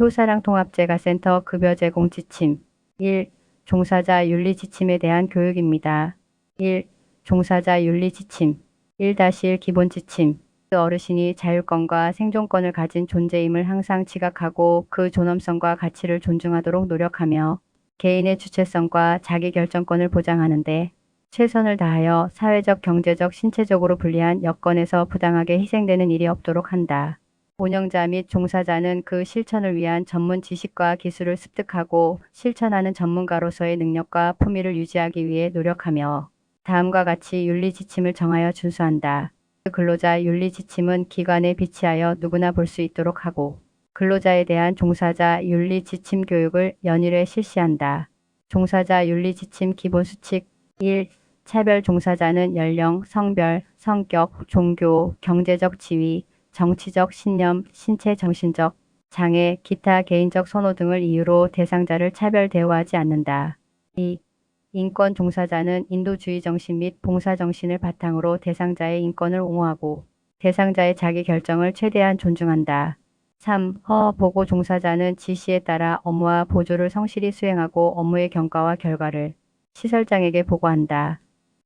효사랑 통합재가 센터 급여 제공 지침 1. 종사자 윤리 지침에 대한 교육입니다. 1. 종사자 윤리 지침 1-1 기본 지침 그 어르신이 자율권과 생존권을 가진 존재임을 항상 지각하고 그 존엄성과 가치를 존중하도록 노력하며 개인의 주체성과 자기결정권을 보장하는데 최선을 다하여 사회적, 경제적, 신체적으로 불리한 여건에서 부당하게 희생되는 일이 없도록 한다. 운영자 및 종사자는 그 실천을 위한 전문 지식과 기술을 습득하고 실천하는 전문가로서의 능력과 품위를 유지하기 위해 노력하며 다음과 같이 윤리 지침을 정하여 준수한다. 근로자 윤리 지침은 기관에 비치하여 누구나 볼 수 있도록 하고 근로자에 대한 종사자 윤리 지침 교육을 연일에 실시한다. 종사자 윤리 지침 기본 수칙 1. 차별 종사자는 연령, 성별, 성격, 종교, 경제적 지위, 정치적 신념, 신체 정신적 장애, 기타 개인적 선호 등을 이유로 대상자를 차별 대우하지 않는다. 2. 인권 종사자는 인도주의 정신 및 봉사 정신을 바탕으로 대상자의 인권을 옹호하고 대상자의 자기 결정을 최대한 존중한다. 3. 허 보고 종사자는 지시에 따라 업무와 보조를 성실히 수행하고 업무의 경과와 결과를 시설장에게 보고한다.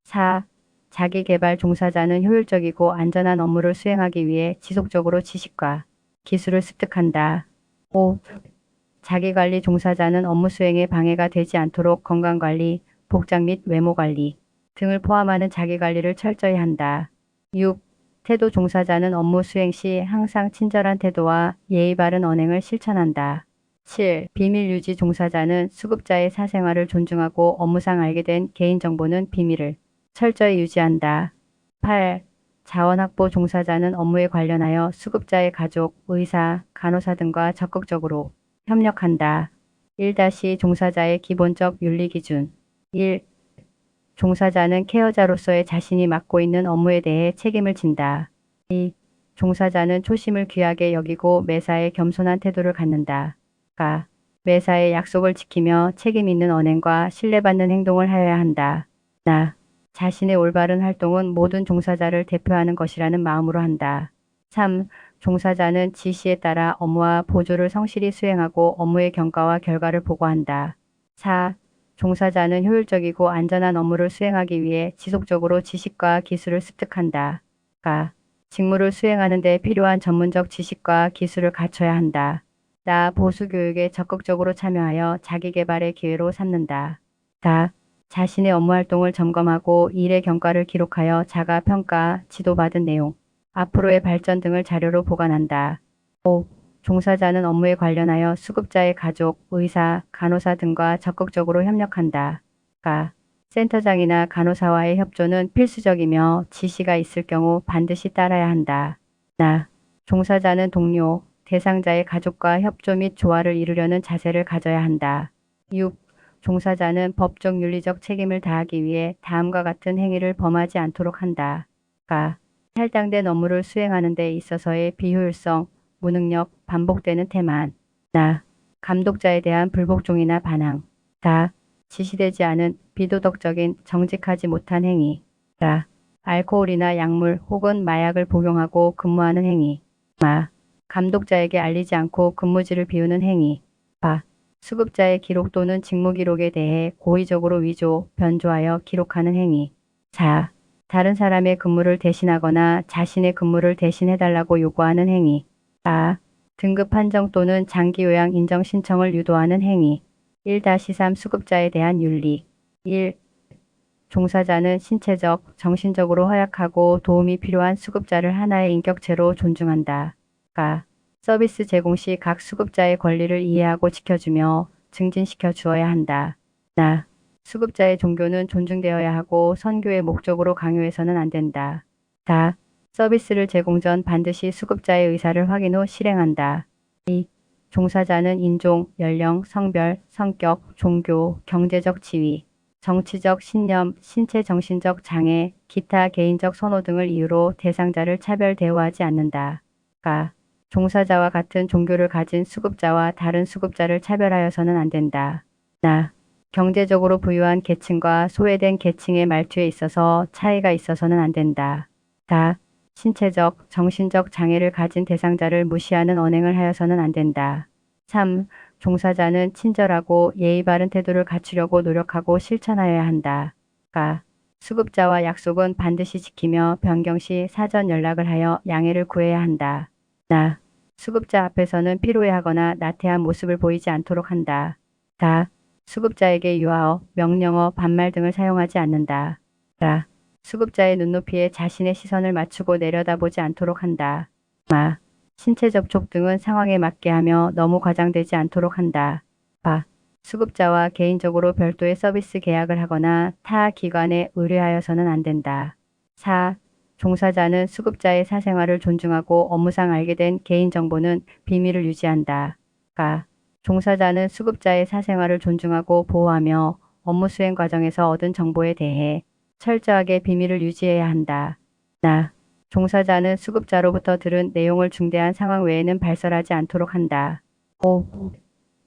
4. 자기개발 종사자는 효율적이고 안전한 업무를 수행하기 위해 지속적으로 지식과 기술을 습득한다. 5. 자기관리 종사자는 업무 수행에 방해가 되지 않도록 건강관리, 복장 및 외모관리 등을 포함하는 자기관리를 철저히 한다. 6. 태도 종사자는 업무 수행 시 항상 친절한 태도와 예의 바른 언행을 실천한다. 7. 비밀 유지 종사자는 수급자의 사생활을 존중하고 업무상 알게 된 개인정보는 비밀을 철저히 유지한다. 8. 자원확보 종사자는 업무에 관련하여 수급자의 가족, 의사, 간호사 등과 적극적으로 협력한다. 1- 종사자의 기본적 윤리기준 1. 종사자는 케어자로서의 자신이 맡고 있는 업무에 대해 책임을 진다. 2. 종사자는 초심을 귀하게 여기고 매사에 겸손한 태도를 갖는다. 가. 매사에 약속을 지키며 책임 있는 언행과 신뢰받는 행동을 하여야 한다. 나. 자신의 올바른 활동은 모든 종사자를 대표하는 것이라는 마음으로 한다. 3. 종사자는 지시에 따라 업무와 보조를 성실히 수행하고 업무의 경과와 결과를 보고한다. 4. 종사자는 효율적이고 안전한 업무를 수행하기 위해 지속적으로 지식과 기술을 습득한다. 가. 직무를 수행하는 데 필요한 전문적 지식과 기술을 갖춰야 한다. 나 보수 교육에 적극적으로 참여하여 자기 개발의 기회로 삼는다. 다. 자신의 업무 활동을 점검하고 일의 경과를 기록하여 자가 평가, 지도받은 내용, 앞으로의 발전 등을 자료로 보관한다. 5. 종사자는 업무에 관련하여 수급자의 가족, 의사, 간호사 등과 적극적으로 협력한다. 가. 센터장이나 간호사와의 협조는 필수적이며 지시가 있을 경우 반드시 따라야 한다. 나. 종사자는 동료, 대상자의 가족과 협조 및 조화를 이루려는 자세를 가져야 한다. 6. 종사자는 법적 윤리적 책임을 다하기 위해 다음과 같은 행위를 범하지 않도록 한다. 가. 할당된 업무를 수행하는 데 있어서의 비효율성, 무능력, 반복되는 태만. 나. 감독자에 대한 불복종이나 반항. 다. 지시되지 않은 비도덕적인 정직하지 못한 행위. 다. 알코올이나 약물 혹은 마약을 복용하고 근무하는 행위. 마. 감독자에게 알리지 않고 근무지를 비우는 행위. 바. 수급자의 기록 또는 직무 기록에 대해 고의적으로 위조, 변조하여 기록하는 행위. 4. 다른 사람의 근무를 대신하거나 자신의 근무를 대신해달라고 요구하는 행위. 4. 등급 판정 또는 장기 요양 인정 신청을 유도하는 행위. 1-3 수급자에 대한 윤리. 1. 종사자는 신체적, 정신적으로 허약하고 도움이 필요한 수급자를 하나의 인격체로 존중한다. 가. 서비스 제공 시 각 수급자의 권리를 이해하고 지켜주며 증진시켜 주어야 한다. 나. 수급자의 종교는 존중되어야 하고 선교의 목적으로 강요해서는 안 된다. 다. 서비스를 제공 전 반드시 수급자의 의사를 확인 후 실행한다. 2. 종사자는 인종, 연령, 성별, 성격, 종교, 경제적 지위, 정치적 신념, 신체 정신적 장애, 기타 개인적 선호 등을 이유로 대상자를 차별 대우하지 않는다. 가. 종사자와 같은 종교를 가진 수급자와 다른 수급자를 차별하여서는 안 된다. 나. 경제적으로 부유한 계층과 소외된 계층의 말투에 있어서 차이가 있어서는 안 된다. 다. 신체적, 정신적 장애를 가진 대상자를 무시하는 언행을 하여서는 안 된다. 3. 종사자는 친절하고 예의 바른 태도를 갖추려고 노력하고 실천하여야 한다. 가. 수급자와 약속은 반드시 지키며 변경 시 사전 연락을 하여 양해를 구해야 한다. 나. 수급자 앞에서는 피로해하거나 나태한 모습을 보이지 않도록 한다. 다. 수급자에게 유아어, 명령어, 반말 등을 사용하지 않는다. 라. 수급자의 눈높이에 자신의 시선을 맞추고 내려다보지 않도록 한다. 마. 신체 접촉 등은 상황에 맞게 하며 너무 과장되지 않도록 한다. 바. 수급자와 개인적으로 별도의 서비스 계약을 하거나 타 기관에 의뢰하여서는 안 된다. 4. 종사자는 수급자의 사생활을 존중하고 업무상 알게 된 개인정보는 비밀을 유지한다. 가. 종사자는 수급자의 사생활을 존중하고 보호하며 업무 수행 과정에서 얻은 정보에 대해 철저하게 비밀을 유지해야 한다. 나. 종사자는 수급자로부터 들은 내용을 중대한 상황 외에는 발설하지 않도록 한다. 5.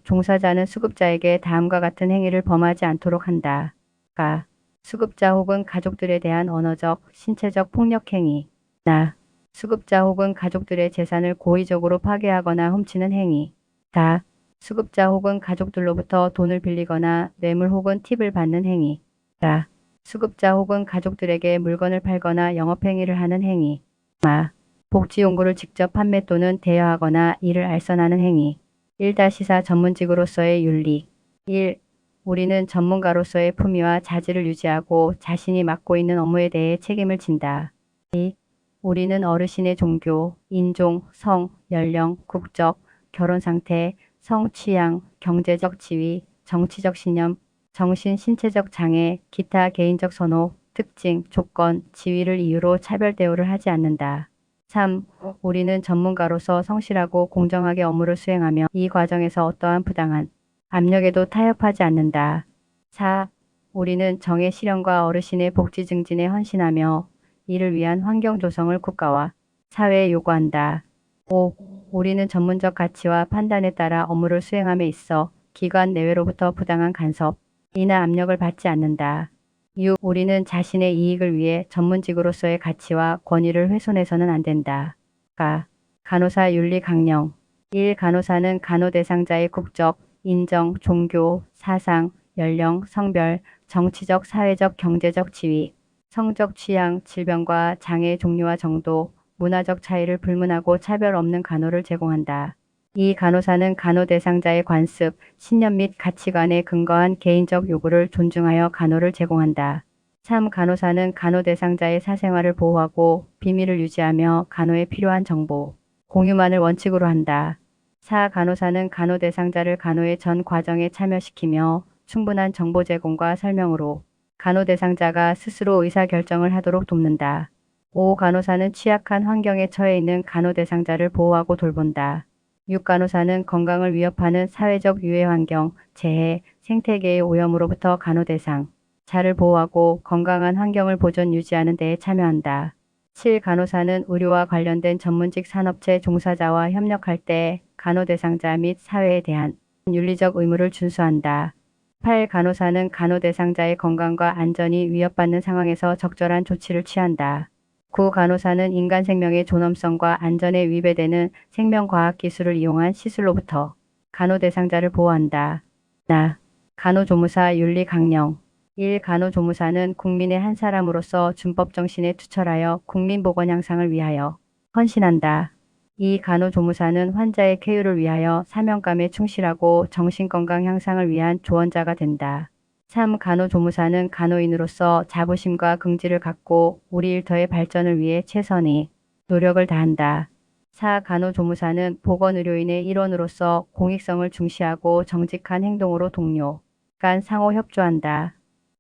종사자는 수급자에게 다음과 같은 행위를 범하지 않도록 한다. 가. 수급자 혹은 가족들에 대한 언어적, 신체적 폭력 행위. 나. 수급자 혹은 가족들의 재산을 고의적으로 파괴하거나 훔치는 행위. 다. 수급자 혹은 가족들로부터 돈을 빌리거나 뇌물 혹은 팁을 받는 행위. 라. 수급자 혹은 가족들에게 물건을 팔거나 영업행위를 하는 행위. 마. 복지용구를 직접 판매 또는 대여하거나 이를 알선하는 행위. 1-4 전문직으로서의 윤리. 1. 우리는 전문가로서의 품위와 자질을 유지하고 자신이 맡고 있는 업무에 대해 책임을 진다. 2. 우리는 어르신의 종교, 인종, 성, 연령, 국적, 결혼 상태, 성 취향, 경제적 지위, 정치적 신념, 정신 신체적 장애, 기타 개인적 선호, 특징, 조건, 지위를 이유로 차별 대우를 하지 않는다. 3. 우리는 전문가로서 성실하고 공정하게 업무를 수행하며 이 과정에서 어떠한 부당한 압력에도 타협하지 않는다. 4. 우리는 정의 실현과 어르신의 복지 증진에 헌신하며 이를 위한 환경 조성을 국가와 사회에 요구한다. 5. 우리는 전문적 가치와 판단에 따라 업무를 수행함에 있어 기관 내외로부터 부당한 간섭, 이나 압력을 받지 않는다. 6. 우리는 자신의 이익을 위해 전문직으로서의 가치와 권위를 훼손해서는 안 된다. 가. 간호사 윤리 강령 1. 간호사는 간호 대상자의 국적, 인정, 종교, 사상, 연령, 성별, 정치적, 사회적, 경제적 지위, 성적 취향, 질병과 장애 종류와 정도, 문화적 차이를 불문하고 차별 없는 간호를 제공한다. 이 간호사는 간호 대상자의 관습, 신념 및 가치관에 근거한 개인적 요구를 존중하여 간호를 제공한다. 3. 간호사는 간호 대상자의 사생활을 보호하고 비밀을 유지하며 간호에 필요한 정보, 공유만을 원칙으로 한다. 4. 간호사는 간호 대상자를 간호의 전 과정에 참여시키며 충분한 정보 제공과 설명으로 간호 대상자가 스스로 의사결정을 하도록 돕는다. 5. 간호사는 취약한 환경에 처해 있는 간호 대상자를 보호하고 돌본다. 6. 간호사는 건강을 위협하는 사회적 유해 환경, 재해, 생태계의 오염으로부터 간호 대상, 자를 보호하고 건강한 환경을 보존 유지하는 데에 참여한다. 7. 간호사는 의료와 관련된 전문직 산업체 종사자와 협력할 때 간호 대상자 및 사회에 대한 윤리적 의무를 준수한다. 8. 간호사는 간호 대상자의 건강과 안전이 위협받는 상황에서 적절한 조치를 취한다. 9. 간호사는 인간 생명의 존엄성과 안전에 위배되는 생명과학 기술을 이용한 시술로부터 간호 대상자를 보호한다. 나. 간호조무사 윤리 강령 1. 간호조무사는 국민의 한 사람으로서 준법 정신에 투철하여 국민보건 향상을 위하여 헌신한다. 2. 간호조무사는 환자의 쾌유를 위하여 사명감에 충실하고 정신건강 향상을 위한 조언자가 된다. 3. 간호조무사는 간호인으로서 자부심과 긍지를 갖고 우리 일터의 발전을 위해 최선의 노력을 다한다. 4. 간호조무사는 보건의료인의 일원으로서 공익성을 중시하고 정직한 행동으로 동료, 간 상호 협조한다.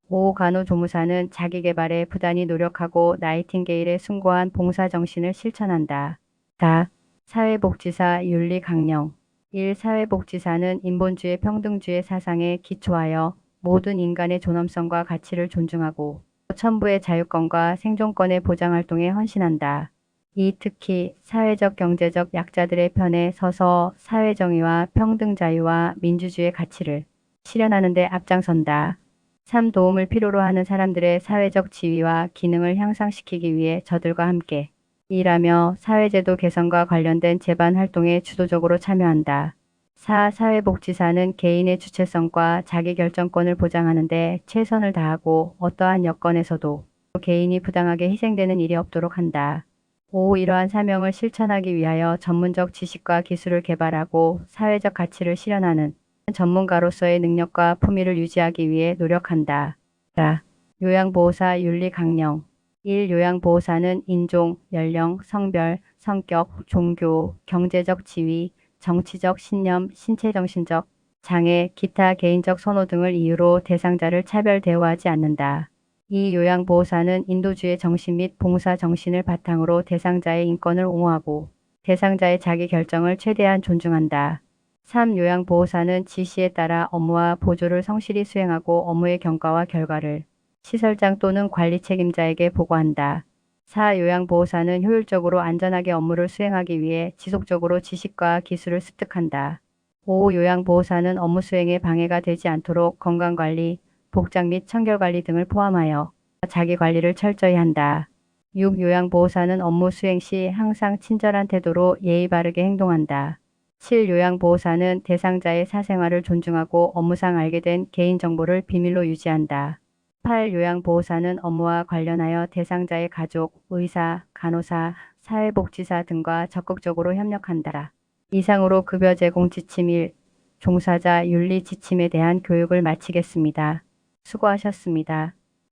5. 간호조무사는 자기개발에 부단히 노력하고 나이팅게일의 숭고한 봉사정신을 실천한다. 다. 사회복지사 윤리 강령 1. 사회복지사는 인본주의 평등주의 사상에 기초하여 모든 인간의 존엄성과 가치를 존중하고 천부의 자유권과 생존권의 보장 활동에 헌신한다. 이 특히 사회적 경제적 약자들의 편에 서서 사회정의와 평등 자유와 민주주의 가치를 실현하는 데 앞장선다. 3. 도움을 필요로 하는 사람들의 사회적 지위와 기능을 향상시키기 위해 저들과 함께 일하며 사회제도 개선과 관련된 제반 활동에 주도적으로 참여한다. 4. 사회복지사는 개인의 주체성과 자기결정권을 보장하는 데 최선을 다하고 어떠한 여건에서도 개인이 부당하게 희생되는 일이 없도록 한다. 5. 이러한 사명을 실천하기 위하여 전문적 지식과 기술을 개발하고 사회적 가치를 실현하는 전문가로서의 능력과 품위를 유지하기 위해 노력한다. 라. 요양보호사 윤리 강령 1. 요양보호사는 인종, 연령, 성별, 성격, 종교, 경제적 지위, 정치적 신념, 신체정신적 장애, 기타 개인적 선호 등을 이유로 대상자를 차별 대우하지 않는다. 이 요양보호사는 인도주의 정신 및 봉사 정신을 바탕으로 대상자의 인권을 옹호하고 대상자의 자기 결정을 최대한 존중한다. 3. 요양보호사는 지시에 따라 업무와 보조를 성실히 수행하고 업무의 경과와 결과를 시설장 또는 관리 책임자에게 보고한다. 4. 요양보호사는 효율적으로 안전하게 업무를 수행하기 위해 지속적으로 지식과 기술을 습득한다. 5. 요양보호사는 업무 수행에 방해가 되지 않도록 건강관리, 복장 및 청결관리 등을 포함하여 자기관리를 철저히 한다. 6. 요양보호사는 업무 수행 시 항상 친절한 태도로 예의 바르게 행동한다. 7. 요양보호사는 대상자의 사생활을 존중하고 업무상 알게 된 개인정보를 비밀로 유지한다. 8. 요양보호사는 업무와 관련하여 대상자의 가족, 의사, 간호사, 사회복지사 등과 적극적으로 협력한다. 이상으로 급여 제공 지침 1, 종사자 윤리 지침에 대한 교육을 마치겠습니다. 수고하셨습니다.